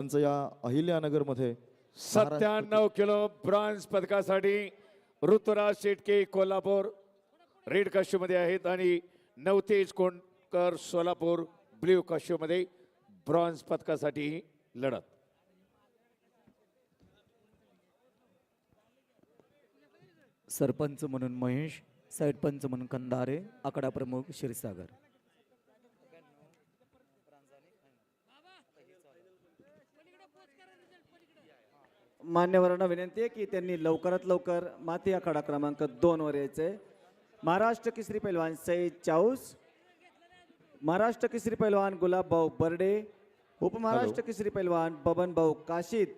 त्यांचं या अहिल्यानगरमध्ये सत्त्याण्णव किलो ब्रॉन्झ पदकासाठी ऋतुराज शेटके कोल्हापूर रेडमध्ये आहेत आणि नवतेज कोंडकर सोलापूर ब्ल्यू मध्ये ब्रॉन्झ पदकासाठी ही लढत. सरपंच म्हणून महेश साईड पंच म्हणून कंधारे आकडा प्रमुख क्षीरसागर. मान्यवरांना विनंती आहे की त्यांनी लवकरात लवकर माती आखाडा क्रमांक दोन वर यायचंय. महाराष्ट्र केसरी पैलवान सईद चाऊस महाराष्ट्र केसरी पैलवान गुलाबभाऊ बर्डे उपमहाराष्ट्र केसरी पैलवान बबन भाऊ काशीद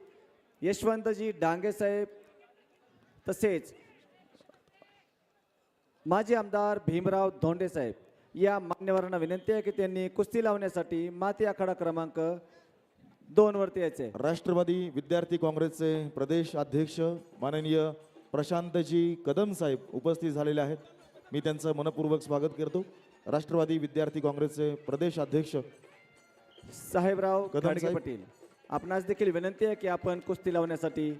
यशवंतजी डांगे साहेब तसेच माजी आमदार भीमराव धोंडे साहेब. या मान्यवरांना विनंती आहे की त्यांनी कुस्ती लावण्यासाठी माती आखाडा क्रमांक दोन वरती यायचे राष्ट्रवादी विद्यार्थी काँग्रेसचे प्रदेश अध्यक्ष माननीय प्रशांतजी कदम साहेब उपस्थित झालेले आहेत मी त्यांचं मनपूर्वक स्वागत करतो राष्ट्रवादी विद्यार्थी काँग्रेसचे प्रदेश अध्यक्ष साहेबराव कदम खाडगे. पाटील आपणास देखील विनंती आहे की आपण कुस्ती लावण्यासाठी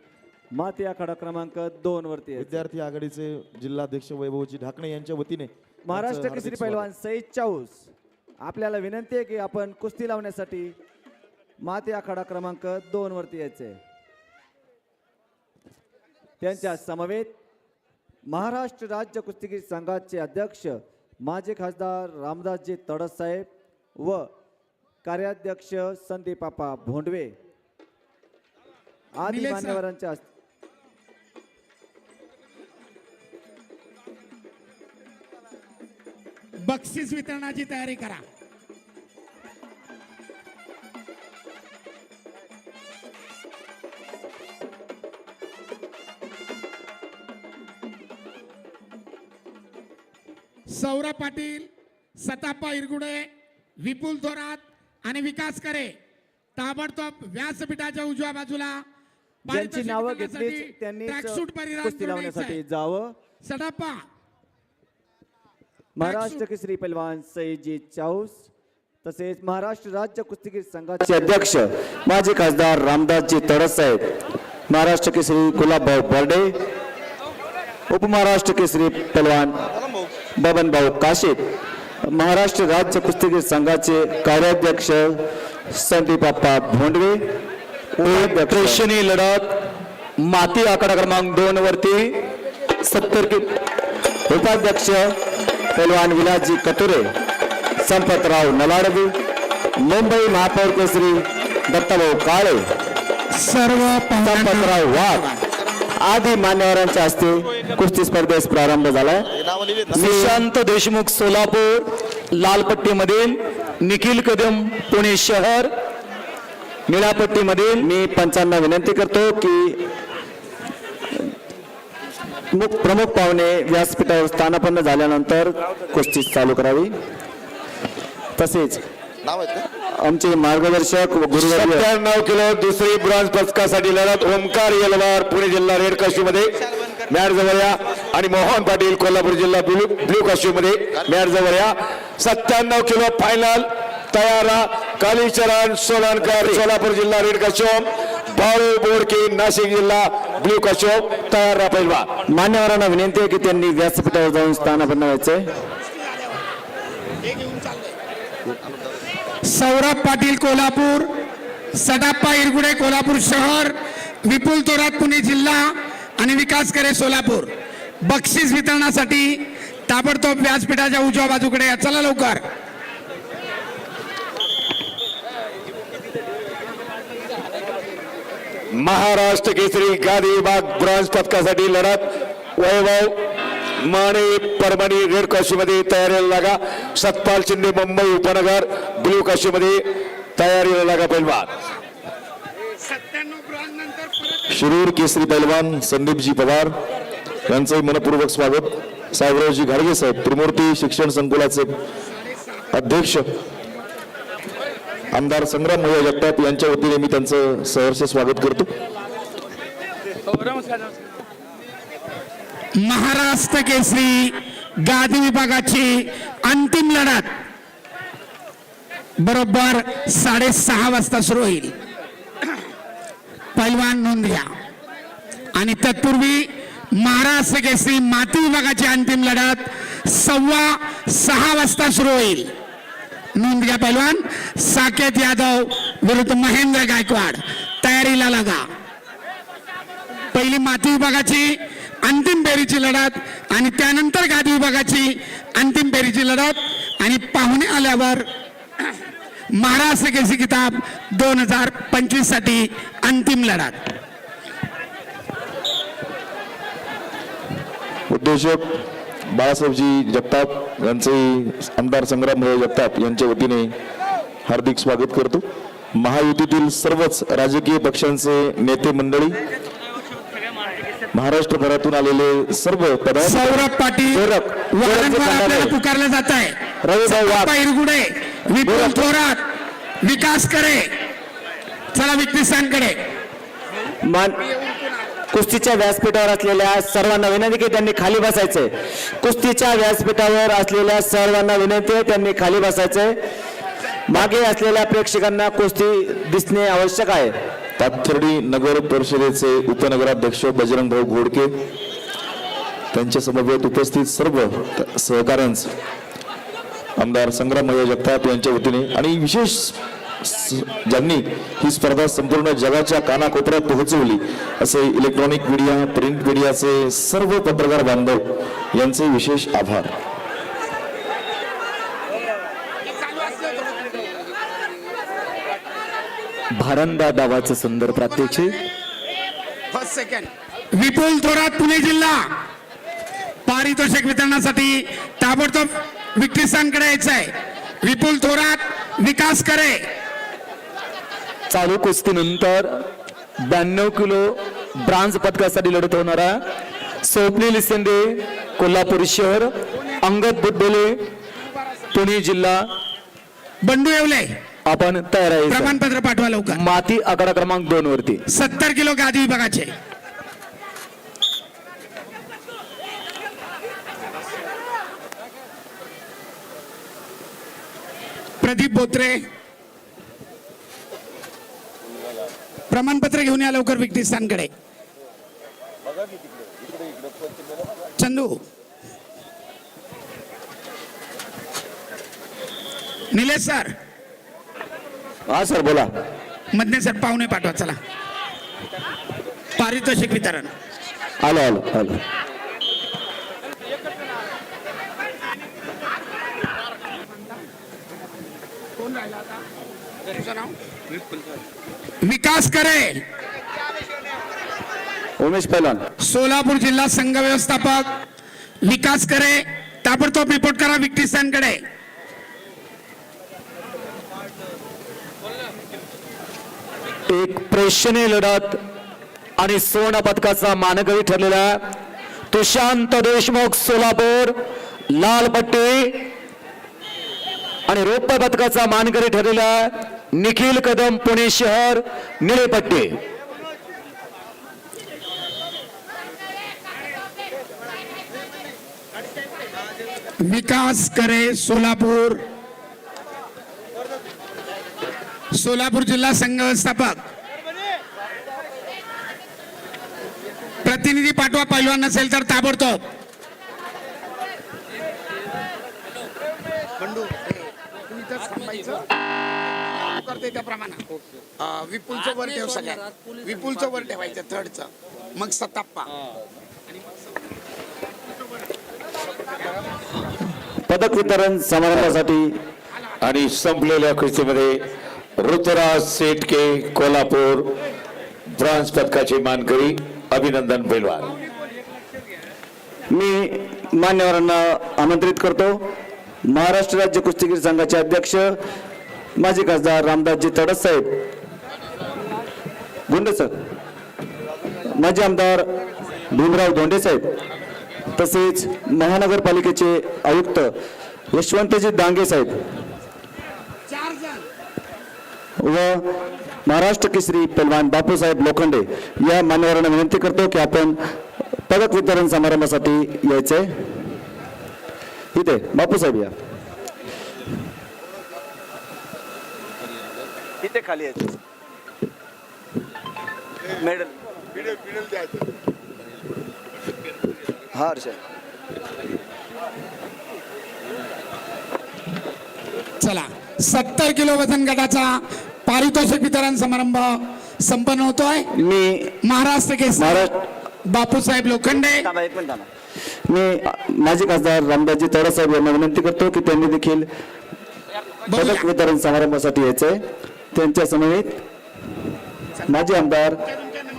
माती आखाडा क्रमांक दोन वरती. विद्यार्थी आघाडीचे जिल्हाध्यक्ष वैभवजी ढाकणे यांच्या वतीने महाराष्ट्र केसरी पैलवान सईद चाऊस आपल्याला विनंती आहे की आपण कुस्ती लावण्यासाठी माती आखाडा क्रमांक दोन वरती यायचे. त्यांच्या समवेत महाराष्ट्र राज्य कुस्तीगीर संघाचे अध्यक्ष माजी खासदार रामदासजी तडस साहेब व कार्याध्यक्ष संदीप बापा भोंडवे. आदी. मान्यवरांच्या बक्षीस वितरणाची तयारी करा. सौरभ पाटील सतापा इरगुडे विपुल थोरात आणि विकास करे. ताबडतोब व्यासपीठाच्या उजव्या बाजूला ज्यांची नावं घेतलीच त्यांनीच ट्रॅकसूट कुस्ती लावण्यासाठी. जावं. सटापा महाराष्ट्र केसरी पैलवान सईजी चाऊस तसेच महाराष्ट्र राज्य कुस्तीगीर संघाचे अध्यक्ष माजी खासदार रामदासजी तडस साहेब महाराष्ट्र केसरी गुलाबभाऊ बर्डे उपमहाराष्ट्र केसरी पैलवान बबनभाऊ काशीद महाराष्ट्र राज्य कुस्तीगीर संघाचे कार्याध्यक्ष संदीप अप्पा भोंडवे प्रेक्षणीय लढत माती आकडा क्रमांक दोन वरती सत्तर कि उपाध्यक्ष पैलवान विलासजी कतुरे संपतराव नलाडवी मुंबई महापौर केसरी दत्ताभाऊ काळे सर्व संपतराव वाघ. आदी मान्यवरांच्या हस्ते कुस्ती स्पर्धेस प्रारंभ झालाय. निशांत देशमुख सोलापूर लालपट्टीमधील निखिल कदम पुणे शहर. निळापट्टीमधील मी पंचांना विनंती करतो की मुख प्रमुख पाहुणे व्यासपीठावर स्थानापन्न झाल्यानंतर कुस्ती चालू करावी. तसेच आमचे मार्गदर्शक गुरुवर्य सत्त्याण्णव किलो दुसरी ब्रॉन्झ पदकासाठी लढत ओमकार यलवार पुणे जिल्हा रेडमध्ये मॅट जवळ या. आणि मोहन पाटील कोल्हापूर जिल्हा ब्ल्यू ब्ल्यू मध्ये मॅट जवळ या. सत्त्याण्णव किलो फायनल. तयारा कालीचरण सोलनकर सोलापूर जिल्हा रेड काश्यम बाळू बोडके नाशिक जिल्हा ब्ल्यू काश्यम तयार राहा पहिलवा मान्यवरांना विनंती आहे की त्यांनी व्यासपीठावर जाऊन स्थानापन्न व्हायचंय सौरभ पाटील कोल्हापूर सदाप्पा इरगुडे कोल्हापूर शहर विपुल तोरात पुणे जिल्हा आणि विकास करे सोलापूर. बक्षीस वितरणासाठी ताबडतोब व्यासपीठाच्या उजव्या बाजूकडे या. चला लवकर. महाराष्ट्र केसरी गादी बाग ब्रॉन्झ पदकासाठी लढत. वैभव माने परभणी रेडमध्ये तयारीला लागा. सतपाल शिंदे मुंबई उपनगर ब्ल्यू मध्ये तयारीला लागा पहिलवान शिरूर केसरी पैलवान संदीपजी पवार. यांचंही मनपूर्वक स्वागत. साहेबरावजी घाडगे साहेब त्रिमूर्ती शिक्षण संकुलाचे अध्यक्ष. आमदार संग्राम मोया जगताप यांच्या वतीने मी त्यांचं सहर्ष स्वागत करतो. महाराष्ट्र केसरी गादी विभागाची अंतिम लढत. बरोबर साडेसहा वाजता सुरू होईल. पैलवान नोंद घ्या. आणि तत्पूर्वी महाराष्ट्र केसरी माती विभागाची अंतिम लढत सव्वा सहा वाजता सुरू होईल. नोंद घ्या पैलवान. साकेत यादव विरुद्ध महेंद्र गायकवाड. तयारीला लागा. पहिली माती विभागाची अंतिम फेरीची लढत आणि त्यानंतर गादी विभागाची अंतिम फेरीची लढत. आणि पाहुणे आल्यावर महाराष्ट्र केसी किताब दोन हजार पंचवीससाठी अंतिम लढत. उद्योजक बाळासाहेबजी जगताप यांचे आमदार संग्रामभाऊ जगताप यांच्या वतीने हार्दिक स्वागत करतो. महायुतीतील सर्वच राजकीय पक्षांचे नेते मंडळी महाराष्ट्रभरातून आलेले सर्व सौरभ पाटील आपल्याला. पुकारलं जात आहे. इरगुडे विपुल. थोरात विकास करे. चला विक्तिसांकडे मान कुस्तीच्या व्यासपीठावर असलेल्या सर्वांना विनंती की त्यांनी खाली बसायचंय कुस्तीच्या व्यासपीठावर असलेल्या सर्वांना विनंती आहे त्यांनी खाली बसायचंय मागे असलेल्या प्रेक्षकांना कुस्ती दिसणे आवश्यक आहे. पाथर्डी नगर परिषदेचे उपनगराध्यक्ष बजरंग भाऊ घोडके त्यांच्या समवेत उपस्थित सर्व सहकाऱ्यांचं आमदार संग्रामभाई जगताप यांच्या वतीने आणि विशेष ज्यांनी ही स्पर्धा संपूर्ण जगाच्या कानाकोपऱ्यात पोहोचवली असे इलेक्ट्रॉनिक मीडिया प्रिंट मीडियाचे सर्व पत्रकार बांधव यांचे विशेष आभार. भारंदा डावाचं सुंदर प्रात्यक्षिक फर्स्ट सेकंड विपुल थोरात पुणे जिल्हा. पारितोषिक वितरणासाठी ताबडतोब विक्टिसांकडे यायचं आहे विपुल थोरात विकास करे. चालू कुस्तीनंतर ब्याण्णव किलो ब्रांज पदकासाठी लढत होणारा स्वप्नील शिंदे कोल्हापूर शहर अंगद बुद्धोले पुणे जिल्हा. बंडू येवले. आपण तयार आहे. प्रमाणपत्र पाठवा लवकर. माती आकडा क्रमांक दोन वरती. सत्तर किलो गादी विभागाचे. प्रदीप बोत्रे. प्रमाणपत्र घेऊन या लवकर विक्टिस्थानकडे चंदू. निलेश सर हा सर बोला. मधने सर पाहुणे पाठवा चला. पारितोषिक वितरण. आलो आलो आलो. विकास करे. उमेश पैलवान सोलापूर जिल्हा संघ व्यवस्थापक. विकास करे. ताबडतोब रिपोर्ट करा विक्टिसांकडे एक प्रेक्षणीय लढत आणि सुवर्ण पदकाचा मानकरी ठरलेला तुशांत देशमुख सोलापूर लाल पट्टी आणि रौप्य पदकाचा मानकरी ठरलेला निखिल कदम पुणे शहर निळे पट्टी. विकास करे सोलापूर. सोलापूर जिल्हा संघ व्यवस्थापक. प्रतिनिधी पाठवा पैलवान नसेल तर ताबडतोब. विपुलचं वर ठेव सगळ्यात. विपुलचं वर ठेवायचं थर्डचं. मग सताप्पा. पदक वितरण समारंभासाठी आणि संपलेल्या कुस्तीमध्ये ऋतुराज सेटके कोल्हापूर ब्रॉन्झ पदकाचे मानकरी अभिनंदन पैलवान. मी मान्यवरांना आमंत्रित करतो. महाराष्ट्र राज्य कुस्तीगीर संघाचे अध्यक्ष माजी खासदार रामदासजी तडस साहेब. गुंडे सर. माजी आमदार भीमराव धोंडे साहेब. तसेच महानगरपालिकेचे आयुक्त यशवंतजी दांगे साहेब. व महाराष्ट्र केसरी पैलवान बापूसाहेब लोखंडे या मान्यवरांना विनंती करतो की आपण पदक वितरण समारंभासाठी यायचंय इथे बापूसाहेब या. इथे खाली यायचं. मेडल. हा हर्षद चला सत्तर किलो वजन गटाचा पारितोषिक वितरण समारंभ संपन्न होतोय. मी महाराष्ट्र केसरी बापूसाहेब लोखंडे. मी माजी खासदार रामदासजी तळसाहेब यांना विनंती करतो की त्यांनी देखील पदक वितरण समारंभासाठी यायचंय. त्यांच्या समवेत माजी आमदार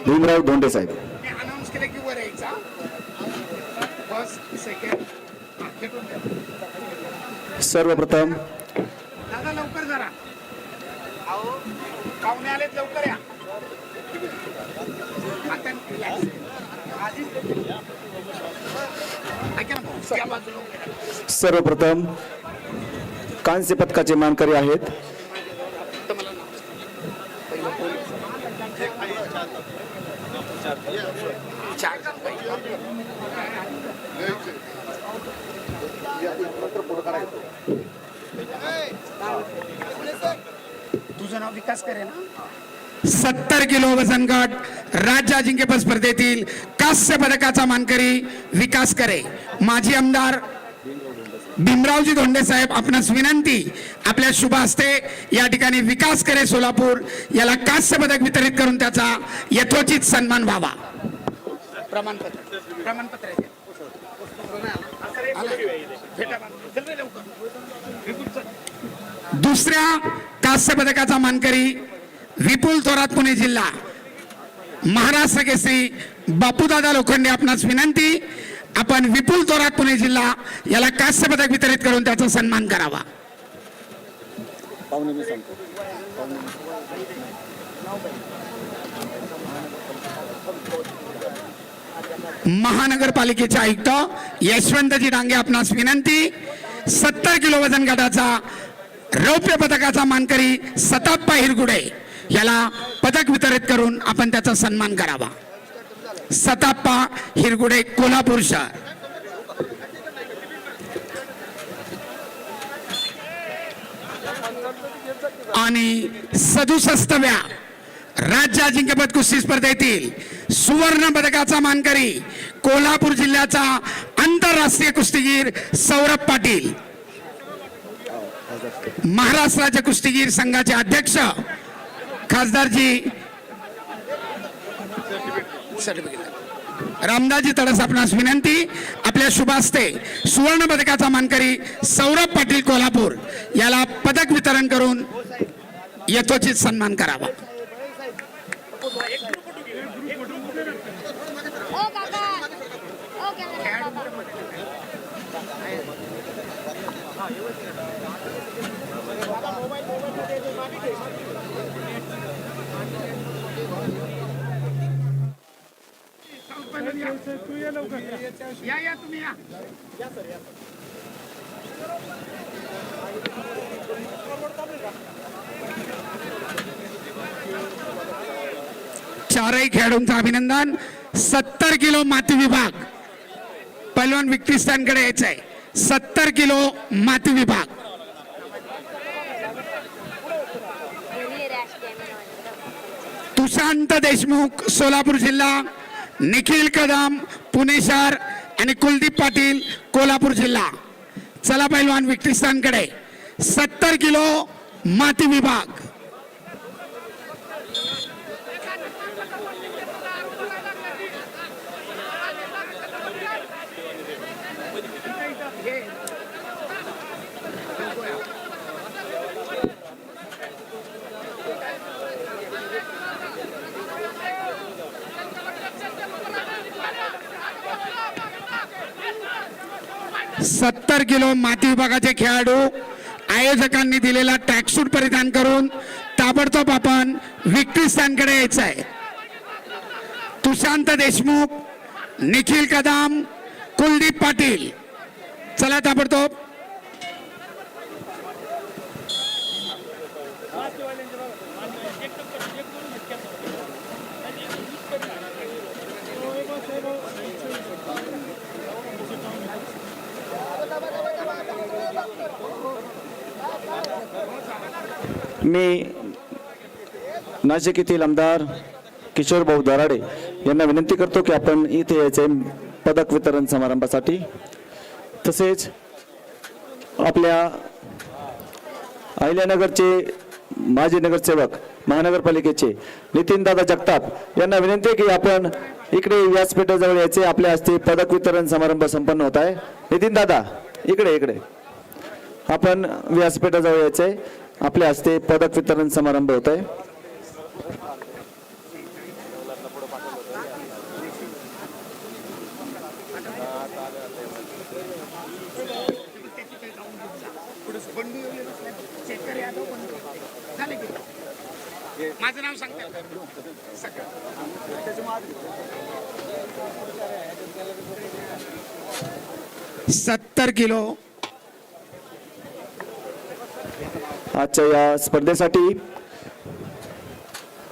भीमराव धोंडे साहेब. मी अनाऊन्स केलं की वर यायचा फर्स्ट सेकंड भेटून द्या. सर्वप्रथम दादा लवकर जरा पाहुणे आलेत लवकर या. आता. सर्वप्रथम कांस्य पदकाचे मानकरी आहेत. नाव विकास करे ना सत्तर किलो वजन गट राज्य अजिंक्यपद स्पर्धेतील कांस्य पदकाचा मानकरी विकास करे. माजी आमदार भीमरावजी धोंडे साहेब आपणास विनंती आपल्या शुभ हस्ते या ठिकाणी विकास करे सोलापूर याला कांस्य पदक वितरित करून त्याचा यथोचित सन्मान व्हावा. प्रमाणपत्र प्रमाणपत्र. दुसऱ्या कांस्य पदकाचा मानकरी विपुल थोरात पुणे जिल्हा. महाराष्ट्र केसरी बापूदादा लोखंडे आपणास विनंती आपण विपुल थोरात पुणे जिल्हा याला कांस्य पदक वितरित करून त्याचा सन्मान करावा. महानगरपालिकेचे आयुक्त यशवंतजी डांगे आपणास विनंती सत्तर किलो वजन गटाचा रौप्य पदकाचा मानकरी सताप्पा हिरगुडे याला पदक वितरित करून आपण त्याचा सन्मान करावा. सताप्पा हिरगुडे कोल्हापूर शहर. आणि सदुसष्टव्या राज्य अजिंक्यपद कुस्ती स्पर्धेतील सुवर्ण पदकाचा मानकरी कोल्हापूर जिल्ह्याचा आंतरराष्ट्रीय कुस्तीगीर सौरभ पाटील. महाराष्ट्राच्या कुस्तीगीर संघाचे अध्यक्ष खासदारजी सर्टिफिकेट रामदासजी तडस आपणास विनंती आपल्या शुभास्ते सुवर्ण पदकाचा मानकरी सौरभ पाटील कोल्हापूर याला पदक वितरण करून यथोचित सन्मान करावा. या या तुम्ही या चारही खेळाडूंचं अभिनंदन. सत्तर किलो माती विभाग. पैलवान विक्रिस्तानकडे यायचं आहे सत्तर किलो माती विभाग. तुषांत देशमुख सोलापूर जिल्हा निखिल कदम पुणे शहर आणि कुलदीप पाटील कोल्हापूर जिल्हा. चला पैलवान विक्रिस्तानकडे सत्तर किलो माती विभाग. सत्तर किलो माती विभागाचे खेळाडू आयोजकांनी दिलेला ट्रॅकसूट परिधान करून ताबडतोब आपण विक्ट्री स्थानकडे यायचं आहे तुषांत देशमुख निखिल कदम कुलदीप पाटील. चला ताबडतोब. मी नाशिक येथील आमदार किशोर भाऊ दराडे यांना विनंती करतो की आपण इथे यायचे पदक वितरण समारंभासाठी. तसेच आपल्या अहिल्यानगरचे माजी नगरसेवक महानगरपालिकेचे नितीनदादा जगताप यांना विनंती आहे की आपण इकडे व्यासपीठाजवळ यायचे. आपल्या हस्ते पदक वितरण समारंभ संपन्न होत आहे. नितीनदादा इकडे इकडे. आपण व्यासपीठाजवळ यायचंय. आपल्या हस्ते पदक वितरण समारंभ होत आहे माझं नाव सांगते. सत्तर किलो आजच्या या स्पर्धेसाठी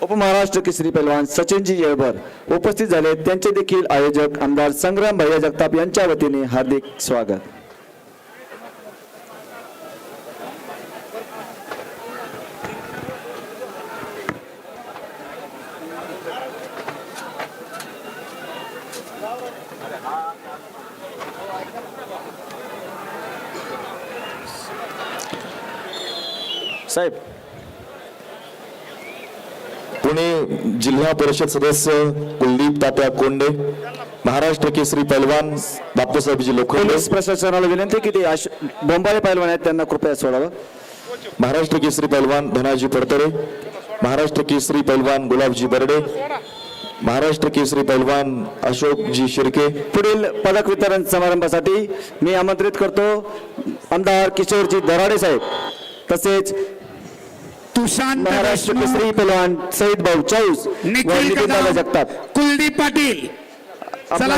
उपमहाराष्ट्र केसरी पैलवान सचिनजी येळभर उपस्थित झाले. त्यांचे देखील आयोजक आमदार संग्राम भैया जगताप यांच्या वतीने हार्दिक स्वागत. साहेब. पुणे जिल्हा परिषद सदस्य कुलदीप तात्या कोंडे महाराष्ट्र केसरी पैलवान बापूसाहेबजी लोखंडे. प्रशासनाला विनंती की ते बोंबाळे पैलवान आहेत त्यांना कृपया सोडावं. महाराष्ट्र केसरी पैलवान धनाजी पडतरे महाराष्ट्र केसरी पैलवान गुलाबजी बर्डे महाराष्ट्र केसरी पैलवान अशोकजी शिर्के. पुढील पदक वितरण समारंभासाठी मी आमंत्रित करतो. आमदार किशोरजी दराडे साहेब. तसेच तुषांत महाराष्ट्र केसरी पैलवान सईद भाऊ चाऊस व निखिल कदम जगताप. कुलदीप पाटील. चला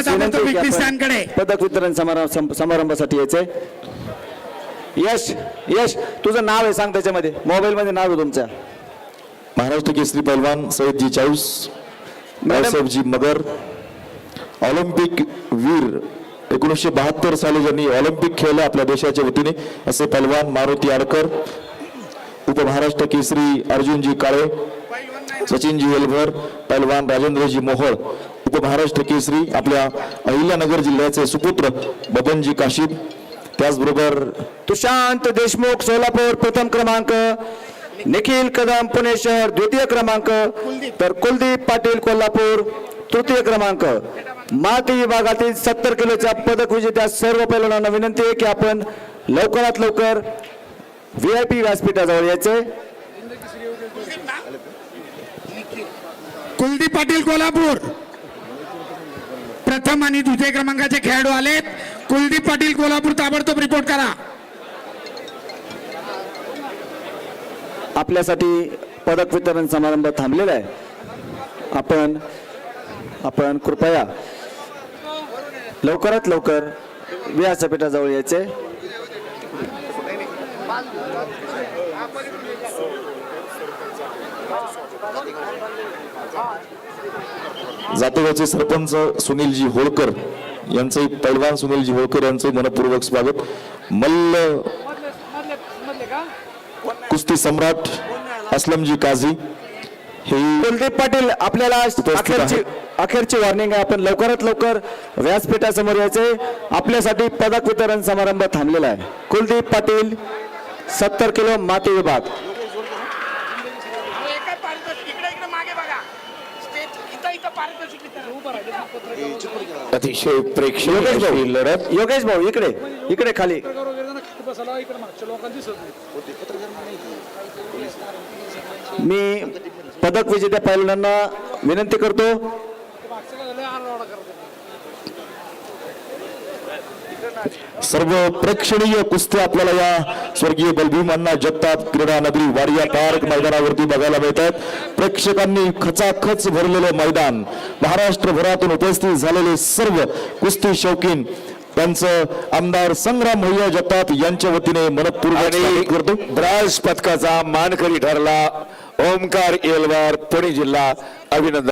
पदक वितरण समारंभ सम- समारंभासाठी यायचे यश यश तुझं नाव आहे सांग त्याच्यामध्ये. मोबाईल मध्ये नाव आहे तुमच्या महाराष्ट्र केसरी पैलवान सयदजी चाऊस रावसाहेबजी मगर ऑलिम्पिक वीर एकोणीसशे बहात्तर साली ज्यांनी ऑलिम्पिक खेळले आपल्या देशाच्या वतीने असे पैलवान मारुती आडकर उपमहाराष्ट्र केसरी अर्जुनजी काळे सचिनजी एलभर पैलवान राजेंद्रजी मोहोळ उपमहाराष्ट्र केसरी आपल्या अहिल्यानगर जिल्ह्याचे सुपुत्र बबनजी काशीद. त्याचबरोबर तुशांत देशमुख सोलापूर प्रथम क्रमांक निखिल कदम पुणे शहर द्वितीय क्रमांक तर कुलदीप पाटील कोल्हापूर तृतीय क्रमांक. माती विभागातील सत्तर किलोच्या पदक विजेत्या सर्व पैलवानांना विनंती आहे की आपण लवकरात लवकर व्ही आय पी व्यासपीठाजवळ यायचे कुलदीप पाटील कोल्हापूर. प्रथम आणि द्वितीय क्रमांकाचे खेळाडू आलेत. कुलदीप पाटील कोल्हापूर ताबडतोब रिपोर्ट करा. आपल्यासाठी पदक वितरण समारंभ थांबलेला आहे. आपण आपण कृपया लवकरात लवकर व्यासपीठाजवळ यायचे जातेगावचे सरपंच सुनीलजी होळकर यांचे पैलवान सुनीलजी होळकर यांचे मनपूर्वक स्वागत. मल्ल कुस्ती सम्राट असलमजी काझी हे कुलदीप पाटील आपल्याला अखेरची अखेरची वॉर्निंग आहे. आपण लवकरात लवकर व्यासपीठासमोर यायचे. आपल्यासाठी पदक वितरण समारंभ थांबलेला आहे. कुलदीप पाटील सत्तर किलो माती विभाग अहो, एका पारितोषिक इकडे इकडे मागे बघा स्टेज इथं इथं पारितोषिक इथं उभं राहिलं अतिशय प्रेक्षणीय योगेश भाऊ अशी लढत. योगेश भाऊ इकडे इकडे खाली. मी पदक विजेत्या पैलवानांना विनंती करतो. सर्व प्रेक्षणीय कुस्ती आपल्याला या स्वर्गीय बलभीमांना जगताप क्रीडा नगरी वाडिया पार्क मैदानावरती बघायला मिळतात. प्रेक्षकांनी खचाखच भरलेलं मैदान महाराष्ट्रभरातून उपस्थित झालेले सर्व कुस्ती शौकीन त्यांचं आमदार संग्राम भैया जगताप यांच्या वतीने मनपूर्वक ब्रास पदकाचा मानकरी ठरला ओमकार येलवार पुणे जिल्हा अभिनंदन.